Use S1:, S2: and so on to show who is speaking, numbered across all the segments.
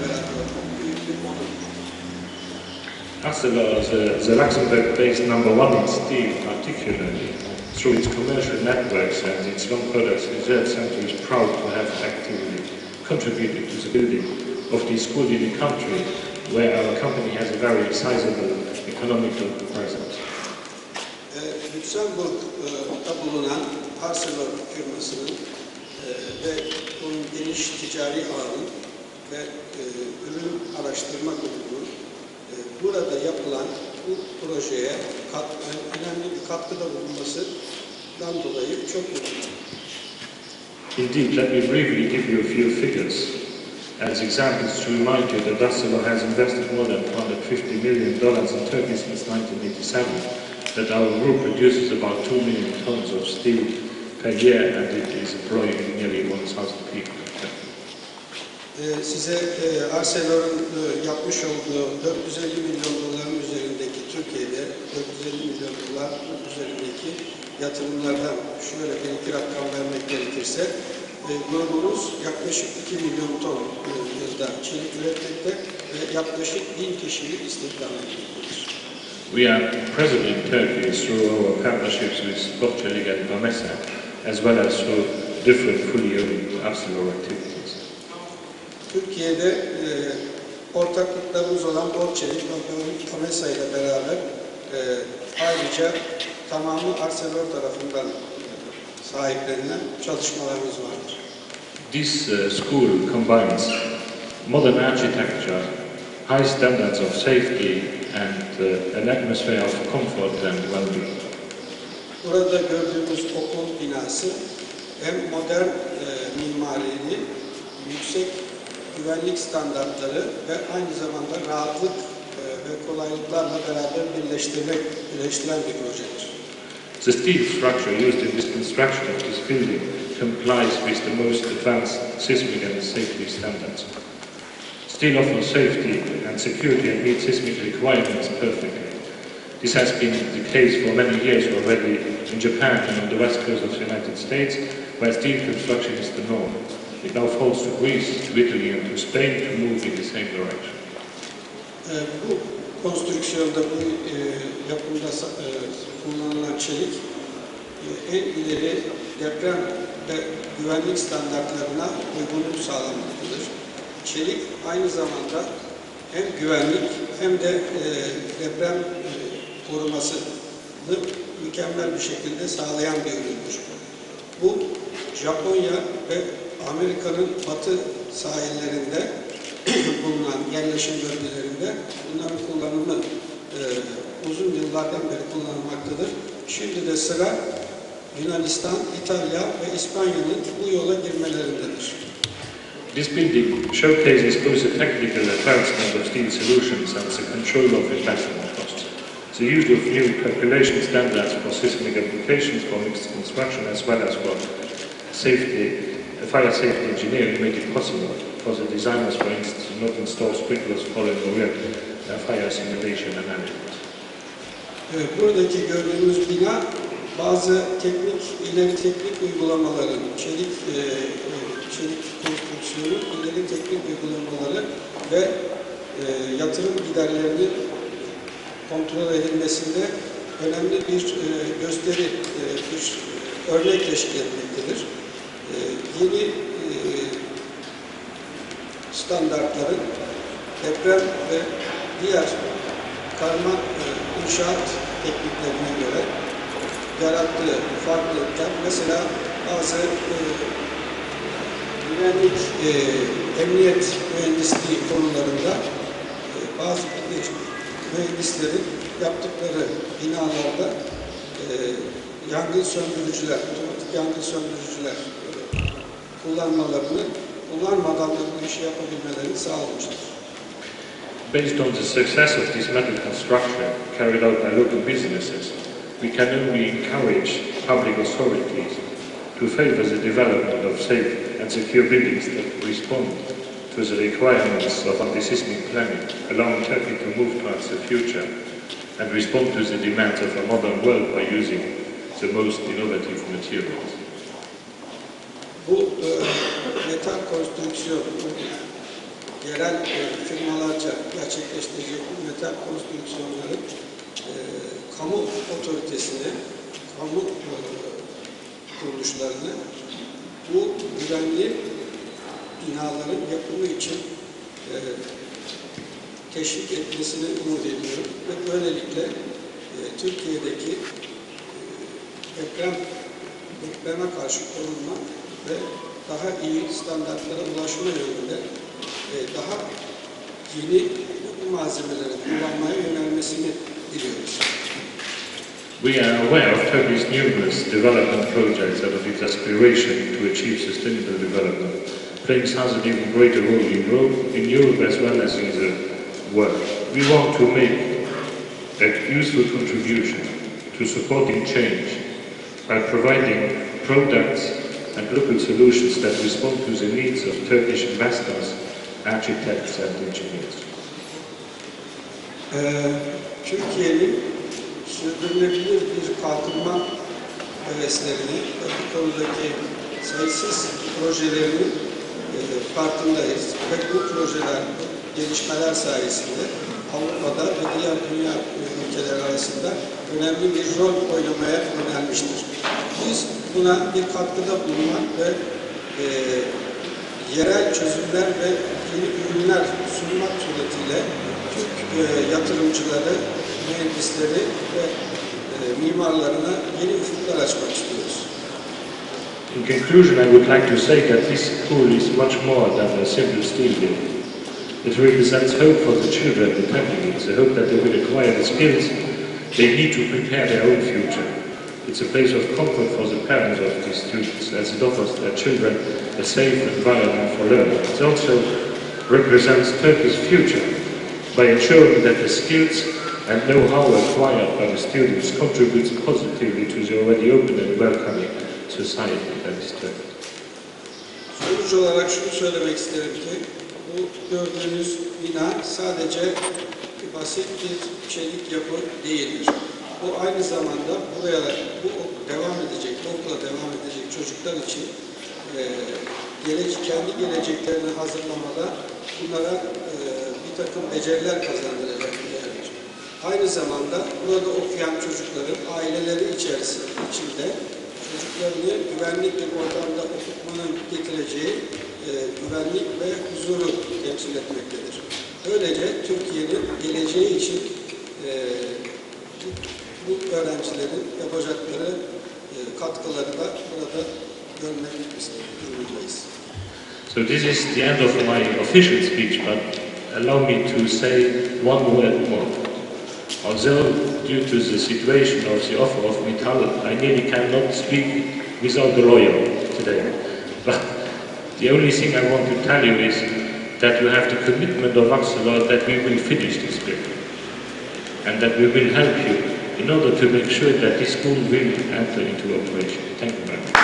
S1: onurdur.
S2: Arcelor, the, Luxembourg-based number one in steel, particularly through its commercial networks and its long products research center, is proud to have actively contributed to the building of the school in the country, where our company has a very sizable economical presence.
S1: Uh, ee, Lüksemburg'da uh, bulunan Arcelor firmasının uh, e, ve bunun geniş ticari ve e, ürün araştırma e, burada yapılan bu projeye kat, önemli bir katkıda bulunmasından dolayı çok mutluyum.
S2: Indeed, let me briefly give you a few figures as examples to remind you that Arcelor has invested more than $250 million in Turkey since 1987, that our group produces about 2 million tons of steel per year and it is employing nearly 1,000 people.
S1: Ee, size e, Arcelor'un e, yapmış olduğu 450 milyon doların üzerindeki Türkiye'de 450 milyon dolar üzerindeki yatırımlardan şöyle bir iki rakam vermek gerekirse e, grubumuz yaklaşık 2 milyon ton e, yılda çelik üretmekte ve yaklaşık 1000 kişiyi istihdam etmektedir.
S2: We are present in Turkey through our partnerships with Bokçelik and Gamesa, as well as through different fully owned Arcelor activities.
S1: Türkiye'de e, ortaklıklarımız olan Borçelik ve Kamesa ile beraber e, ayrıca tamamı Arcelor tarafından sahiplenilen çalışmalarımız vardır.
S2: This uh, school combines modern architecture, high standards of safety, and uh, an atmosphere of comfort and well-being.
S1: Burada gördüğümüz okul binası hem modern e, mimarili, yüksek güvenlik standartları ve aynı zamanda rahatlık ve kolaylıklarla beraber birleştirmek, birleştiren bir projedir.
S2: The steel structure used in this construction of this building complies with the most advanced seismic and safety standards. Steel offers safety and security and meets seismic requirements perfectly. This has been the case for many years already in Japan and on the west coast of the United States, where steel construction is the norm. It now falls to Greece, to Italy and to Spain to move in the same direction.
S1: E, bu konstrüksiyonda, bu e, yapımda e, kullanılan çelik e, en ileri deprem ve güvenlik standartlarına uygunluk sağlamaktadır. Çelik aynı zamanda hem güvenlik hem de e, deprem e, korumasını mükemmel bir şekilde sağlayan bir üründür. Bu Japonya ve Amerika'nın batı sahillerinde bulunan yerleşim bölgelerinde bunların kullanımı e, uzun yıllardan beri kullanılmaktadır. Şimdi de sıra Yunanistan, İtalya ve İspanya'nın bu yola girmelerindedir.
S2: This building showcases both the technical advancement of steel solutions and the control of investment costs. The use of new calculation standards for seismic applications for mixed construction as well as for safety, fire safety engineering made it possible for the designers, for instance, to not install sprinklers following real uh, fire simulation analysis.
S1: E, buradaki gördüğümüz bina bazı teknik, ileri teknik uygulamaların, çelik, e, çelik konstrüksiyonu, ileri teknik uygulamaları ve e, yatırım giderlerinin kontrol edilmesinde önemli bir e, gösteri, bir örnek teşkil etmektedir. E, yeni e, standartların deprem ve diğer karma e, inşaat tekniklerine göre yarattığı farklılıklar, mesela bazı e, güvenlik, e, emniyet mühendisliği konularında e, bazı mühendislerin yaptıkları binalarda e, yangın söndürücüler, otomatik yangın söndürücüler kullanmalarını kullanmadan da bu işi yapabilmelerini sağlamıştır.
S2: Based on the success of this metal construction carried out by local businesses, we can only encourage public authorities to favor the development of safe and secure buildings that respond to the requirements of anti-seismic planning, allowing Turkey to move towards the future and respond to the demands of a modern world by using the most innovative materials.
S1: Bu e, metal konstrüksiyon yerel e, firmalarca gerçekleştirecek bu metal konstrüksiyonları e, kamu otoritesine, kamu e, kuruluşlarını bu güvenli binaların yapımı için e, teşvik etmesini umut ediyorum. Ve böylelikle e, Türkiye'deki e, deprem depreme karşı korunma ve daha iyi standartlara ulaşma yönünde e, daha yeni malzemeleri kullanmaya yönelmesini diliyoruz.
S2: We are aware of Turkey's numerous development projects and of its aspiration to achieve sustainable development, playing has an even greater role in Europe, in Europe as well as in the world. We want to make a useful contribution to supporting change by providing products and local solutions that respond to the needs of Turkish investors, architects and engineers.
S1: Ee, Türkiye'nin sürdürülebilir bir kalkınma heveslerini ve bu konudaki sayısız projelerinin e, farkındayız. Ve bu projeler, gelişmeler sayesinde Avrupa'da ve diğer dünya ülkeleri arasında önemli bir rol oynamaya yönelmiştir. Biz buna bir katkıda bulunmak ve e, yerel çözümler ve yeni ürünler sunmak suretiyle Türk e, yatırımcıları, mühendisleri ve e, mimarlarına yeni ufuklar açmak istiyoruz.
S2: In conclusion, I would like to say that this school is much more than a simple steel mill. It represents hope for the children attending it, the hope that they will acquire the skills they need to prepare their own future. It's a place of comfort for the parents of these students as it offers their children a safe environment for learning. It also represents Turkey's future by ensuring that the skills and know-how acquired by the students contributes positively to the already open and welcoming society that is Turkey.
S1: Sonuç olarak şunu söylemek isterim ki bu gördüğünüz bina sadece basit bir çelik yapı değildir. Bu aynı zamanda buraya bu devam edecek, okula devam edecek çocuklar için e, gelece- kendi geleceklerini hazırlamada bunlara e, bir takım beceriler kazandıracak bir yerdir. Aynı zamanda burada okuyan çocukların aileleri içerisinde içinde çocuklarını güvenli bir ortamda okutmanın getireceği e, güvenlik ve huzuru temsil etmektedir. Böylece Türkiye'nin geleceği için e, bu öğrencilerin yapacakları katkıları da burada görmek.
S2: So this is the end of my official speech, but allow me to say one word more. Although due to the situation of the offer of Mittal, I nearly cannot speak without the lawyer today. But the only thing I want to tell you is that you have the commitment of Axelor that we will finish this building and that we will help you in order to make sure that this school will enter into operation. Thank you very much.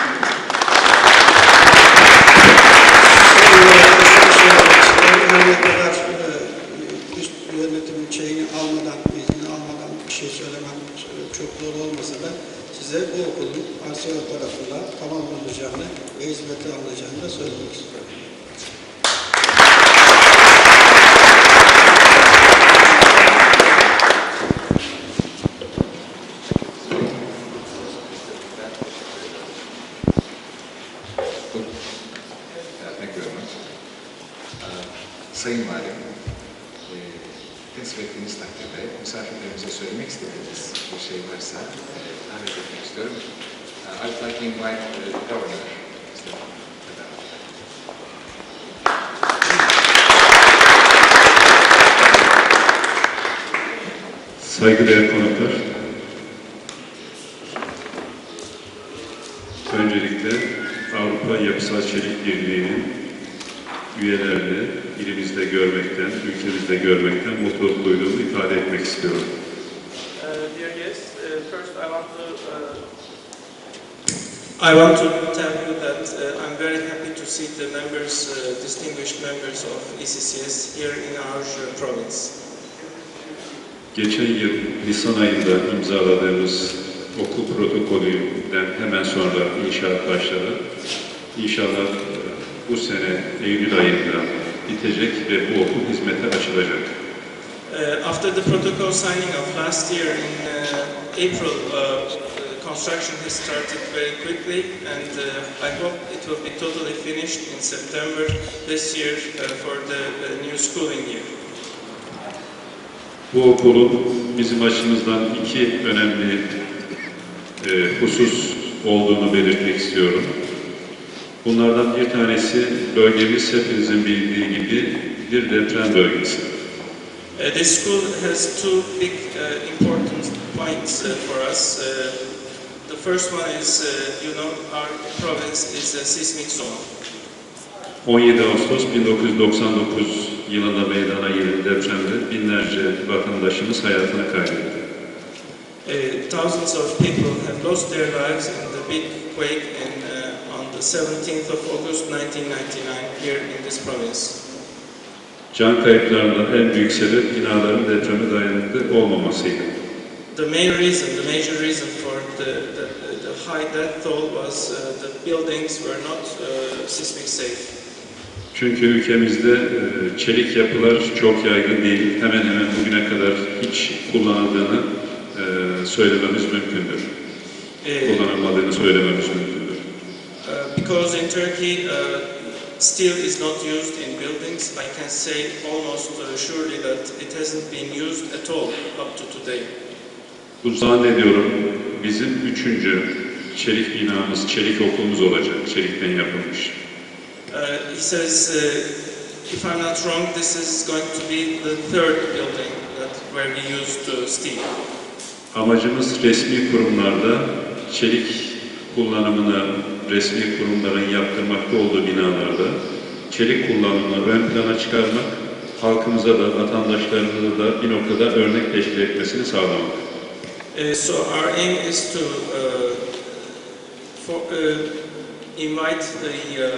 S1: Üst yönetimin şeyini almadan, izni almadan bir şey söylemem çok zor olmasa da size bu okulun Arsenal tarafından tamamlanacağını ve hizmete alınacağını da söylemek istiyorum.
S3: Uh, Thank you very much. Uh, Sayın Valim, e, teslim ettiğiniz takdirde misafirlerimize söylemek istediğiniz bir şey varsa e, davet etmek istiyorum. I'd like to invite the governor.
S4: Saygıdeğer konuklar, öncelikle Avrupa Yapısal Çelik Birliği'nin üyelerini ilimizde görmekten, ülkemizde görmekten mutluluk duyduğumu ifade etmek istiyorum.
S5: Uh, dear guests, uh, first I want to uh, I want to tell you that uh, I'm very happy to see the members, uh, distinguished members of ECCS here in our uh, province.
S4: Geçen yıl Nisan ayında imzaladığımız okul protokolünden hemen sonra inşaat başladı. İnşallah e, bu sene Eylül ayında bitecek ve bu okul hizmete açılacak.
S5: Uh, after the protocol signing of last year in uh, April, uh, construction has started very quickly, and I hope it will be totally finished in September this year for the new schooling year.
S4: Bu okulun bizim açımızdan iki önemli e, husus olduğunu belirtmek istiyorum. Bunlardan bir tanesi bölgemiz hepinizin bildiği gibi bir deprem bölgesi.
S5: Uh, this school has two big uh, important points uh, for us. Uh, the first one is, uh, you know, our province is a seismic zone.
S4: 17 Ağustos 1999 yılında meydana gelen depremde binlerce vatandaşımız hayatını kaybetti.
S5: Uh, thousands of people have lost their lives in the big quake in, uh, on the 17th of August 1999 here in this province.
S4: Can kayıplarından en büyük sebep binaların depreme dayanıklı olmamasıydı.
S5: The main reason, the major reason for the, the, the high death toll was uh, the buildings were not uh, seismic safe.
S4: Çünkü ülkemizde e, çelik yapılar çok yaygın değil. Hemen hemen bugüne kadar hiç kullanıldığını e, söylememiz mümkündür.
S5: Uh,
S4: Kullanılmadığını söylememiz mümkündür.
S5: Uh, because in Turkey uh, steel is not used in buildings, I can say almost surely that it hasn't been used at all up to today.
S4: Bu zannediyorum bizim üçüncü çelik binamız, çelik okulumuz olacak. Çelikten yapılmış.
S5: Uh, he says, uh, if I'm not wrong, this is going to be the third building that where we used uh, steel.
S4: Amacımız resmi kurumlarda çelik kullanımını resmi kurumların yaptırmakta olduğu binalarda çelik kullanımını ön plana çıkarmak, halkımıza da vatandaşlarımıza da bir noktada örnek teşkil etmesini sağlamak.
S5: Uh, so our aim is to uh, for, uh, invite the uh,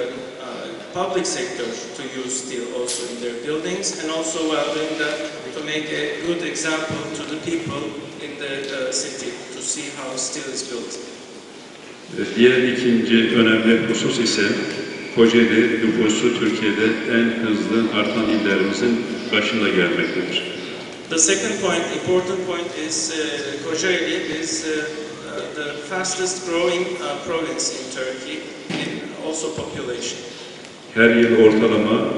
S5: uh, public sector to use steel also in their buildings, and also while doing that, to make a good example to the people in the uh, city to see how steel is built.
S4: Diğer ikinci önemli husus ise Kocaeli nüfusu Türkiye'de en hızlı artan illerimizin başında gelmektedir.
S5: The second point, important point, is uh, Kocaeli is uh, the fastest growing uh, province in Turkey in also population.
S4: Her yıl ortalama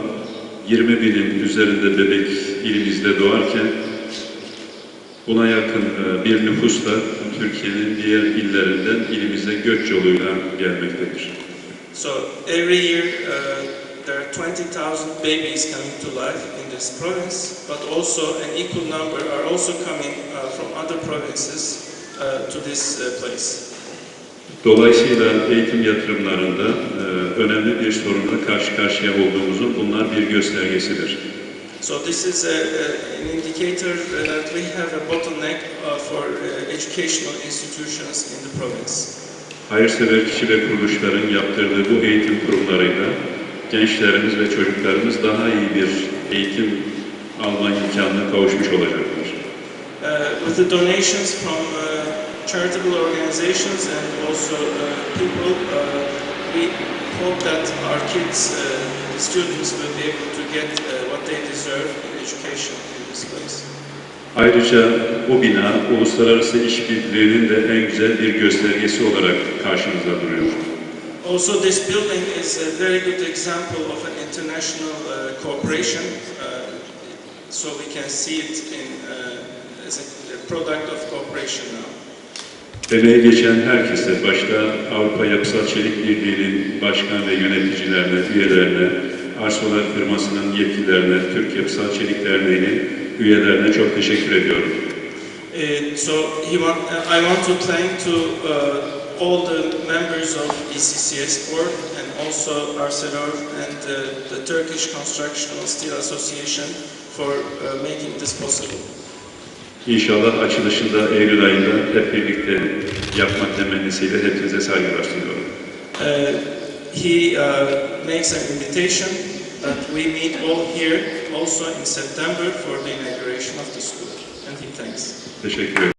S4: 20 binin üzerinde bebek ilimizde doğarken buna yakın e, bir nüfus da Türkiye'nin diğer illerinden ilimize göç yoluyla gelmektedir.
S5: So every year uh, there are 20,000 babies coming to life in this province, but also an equal number are also coming uh, from other provinces uh, to this uh, place.
S4: Dolayısıyla eğitim yatırımlarında e, önemli bir sorunla karşı karşıya olduğumuzun bunlar bir göstergesidir.
S5: So this is a, an indicator that we have a bottleneck uh, for uh, educational institutions in the province.
S4: Hayırsever kişi ve kuruluşların yaptırdığı bu eğitim kurumlarıyla gençlerimiz ve çocuklarımız daha iyi bir eğitim alma imkanına kavuşmuş olacaklar.
S5: Uh, with the donations from uh, charitable organizations and also uh, people, uh, we hope that our kids, uh, students, will be able to get uh, what they deserve in education in this place.
S4: Ayrıca bu bina uluslararası işbirliğinin de en güzel bir göstergesi olarak karşımızda duruyor.
S5: Also, this building is a very good example of an international uh, cooperation. Uh, so we can see it in, uh, as a, product of cooperation now.
S4: Emeği geçen herkese, başta Avrupa Yapısal Çelik Birliği'nin başkan ve yöneticilerine, üyelerine, Arsolar firmasının yetkililerine, Türk Yapısal Çelik Derneği'nin üyelerine çok teşekkür ediyorum.
S5: Uh, so he want, uh, I want to thank to uh, all the members of ECCS board and also Arcelor and uh, the Turkish Constructional Steel Association for uh, making this possible.
S4: İnşallah açılışında Eylül ayında hep birlikte yapmak temennisiyle hepinize saygılar sunuyorum.
S5: Uh, he uh, makes an invitation that we meet all here also in September for the inauguration of the school. And he thanks.